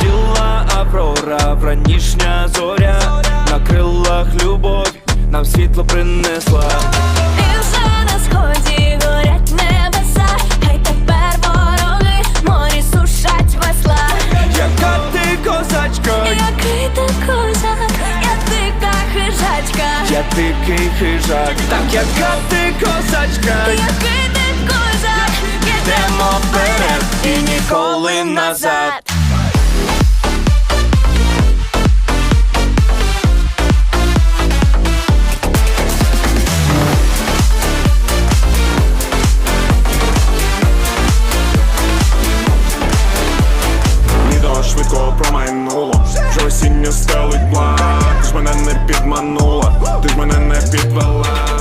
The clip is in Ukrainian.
Сіла аврора, вранішня зоря, на крилах любов нам світло принесла. І вже на сході горять небеса, хай тепер вороги морі сушать весла. Яка ти козачка, який ти козак, я дика хижачка, я дикий хижак, так яка ти козачка, який ти козак, Ідемо вперед і ніколи назад. минула, ти ж мене не підвела.